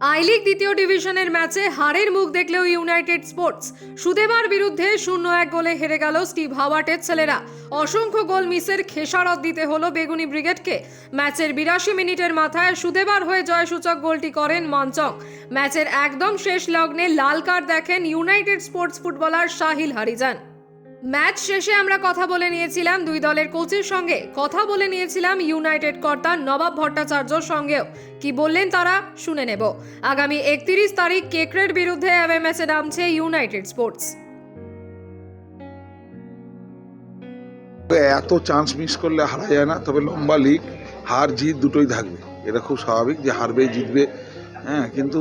I league দ্বিতীয় ডিভিশনের ম্যাচে হারের মুখ দেখলেও ইউনাইটেড স্পোর্টস। সুদেবার বিরুদ্ধে শূন্য এক গোলে হেরে গেল স্টিভ হাওয়ার্টের ছেলেরা। অসংখ্য গোল মিসের খেসারত দিতে হলো বেগুনি ব্রিগেডকে। ম্যাচের বিরাশি মিনিটের মাথায় সুদেবার হয়ে জয়সূচক গোলটি করেন মঞ্চক ম্যাচের একদম শেষ লগ্নে লাল কার্ড দেখেন United Sports footballer Shahil Harijan. Match শেষে আমরা কথা বলে নিয়েছিলাম দুই দলের কোচের সঙ্গে। কথা বলে নিয়েছিলাম ইউনাইটেড কর্তা নবাব ভট্টাচার্যর সঙ্গেও। কি বললেন তারা? শুনে নেব। আগামী একত্রিশ তারিখ কেকরের বিরুদ্ধে এমএমএসে নামছে ইউনাইটেড স্পোর্টস। এত চান্স মিস করলে হারা যায় না, তবে লম্বা লিগ হার, জিত দুটোই থাকবে। এটা খুব স্বাভাবিক যে হারবে, জিতবে হ্যাঁ কিন্তু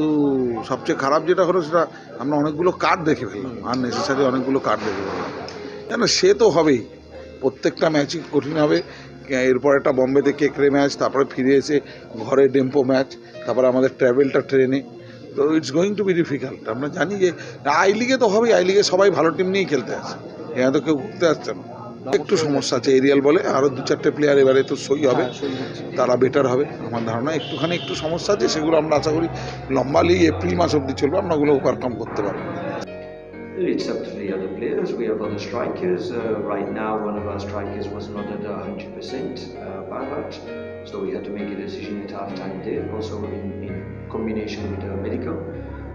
সবচেয়ে খারাপ যেটা হলো সেটা আমরা অনেকগুলো কার্ড দেখে ফেললাম আর নেসেসারি অনেকগুলো কার্ড দেখে ফেললাম। কেন? সে তো হবেই। প্রত্যেকটা ম্যাচই কঠিন হবে। এরপর একটা বম্বেতে কেকরে ম্যাচ তারপরে ফিরে এসে ঘরে ডেম্পো ম্যাচ তারপরে আমাদের ট্রাভেলটা ট্রেনে। তো it's going to be difficult আমরা জানি যে আই লিগে তো হবেই। আই লিগে সবাই ভালো টিম নিয়েই খেলতে আসে। এখানে তো কেউ ঘুরতে আসছে না। একটু সমস্যা আছে। এরিয়াল বলে আরও দু চারটে প্লেয়ার এবারে তো সই হবে। তারা বেটার হবে। আমার ধারণা একটুখানি একটু সমস্যা আছে। সেগুলো আমরা আশা করি লম্বা লিগ এপ্রিল মাস অবধি চলবে। আমরা ওগুলো ওভারকাম করতে পারব। It's up to the other players. We have other strikers. Uh, right now, one of our strikers was not at 100%, uh, Barbat. So we had to make a decision at half-time there, also in, in combination with the medical.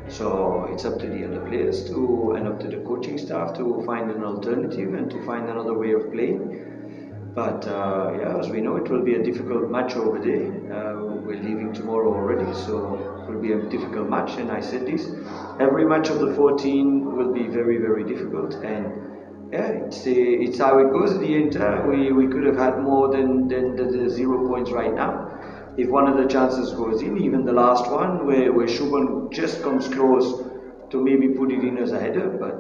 So it's up to the other players to, and up to the coaching staff to find an alternative and to find another way of playing. But uh, yeah, as we know, it will be a difficult match over there. Uh, we're leaving tomorrow already, so will be a difficult match. And I said this: every match of the 14 will be very, very difficult. And yeah, it's uh, it's how it goes at the end. Uh, we we could have had more than than the, the zero points right now. If one of the chances goes in, even the last one where where Shubhan just comes close to maybe put it in as a header, but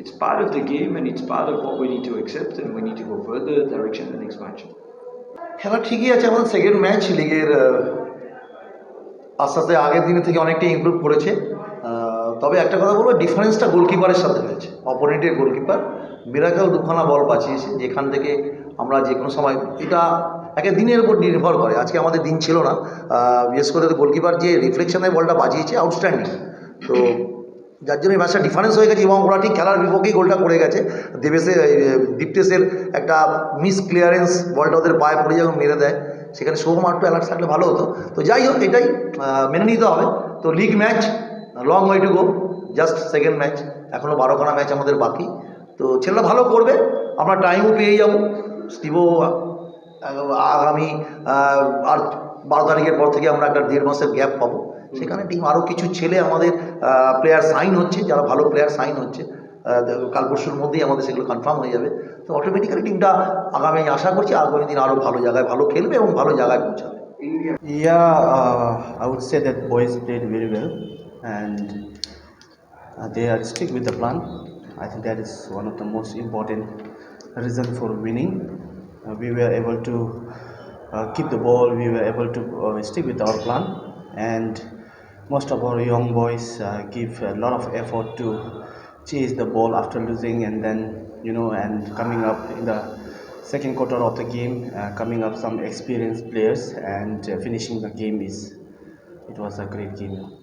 it's part of the game and it's part of what we need to accept and we need to go further direction the next match. খেলা ঠিকই আছে আমাদের second match লিগের আহ, আস্তে আস্তে আগের দিনের থেকে অনেকটা ইমপ্রুভ করেছে। তবে একটা কথা বলব ডিফারেন্সটা গোলকিপারের সাথে হয়েছে। অপোনেন্টের গোলকিপার মিরাকেল দুখানা বল বাঁচিয়েছে যেখান থেকে আমরা যে কোনো সময়, এটা একে দিনের উপর নির্ভর করে। আজকে আমাদের দিন ছিল না। বিশেষ করে গোলকিপার যে রিফ্লেকশনের বলটা বাঁচিয়েছে আউটস্ট্যান্ডিং তো যার জন্য এই ম্যাচটা ডিফারেন্স হয়ে গেছে এবং ওরা ঠিক খেলার বিপক্ষেই গোলটা করে গেছে। দেবেশে দীপ্তেশের একটা মিস ক্লিয়ারেন্স বলটা ওদের পায়ে পড়ে যখন মেরে দেয়। সেখানে শুভম একটু অ্যালার্ট থাকলে ভালো হতো। তো যাই হোক, এটাই মেনে নিতে হবে। তো league match long way to go just second match এখনও বারোখানা ম্যাচ আমাদের বাকি। তো ছেলেরা ভালো করবে, আমরা টাইমও পেয়ে যাব। স্টিভও আগামী আর বারো তারিখের পর থেকে আমরা একটা দেড় মাসের গ্যাপ পাবো। সেখানে টিম আরও কিছু ছেলে আমাদের প্লেয়ার সাইন হচ্ছে, যারা ভালো প্লেয়ার সাইন হচ্ছে কাল পরশুর মধ্যেই আমাদের সেগুলো কনফার্ম হয়ে যাবে। তো অটোমেটিক্যালি টিমটা আগামী আশা করছি আগামী দিন আরও ভালো জায়গায় ভালো খেলবে এবং ভালো জায়গায় পৌঁছাবে Yeah, uh, I would say that boys played very well, and uh, they are stick with the plan. I think that is one of the most important reason for winning. Uh, we were able to uh, keep the ball. We were able to uh, stick with our plan, and most of our young boys uh, give a lot of effort to chase the ball after losing, and then you know, and coming up in the second quarter of the game, uh, coming up some experienced players and uh, finishing the game is it was a great game.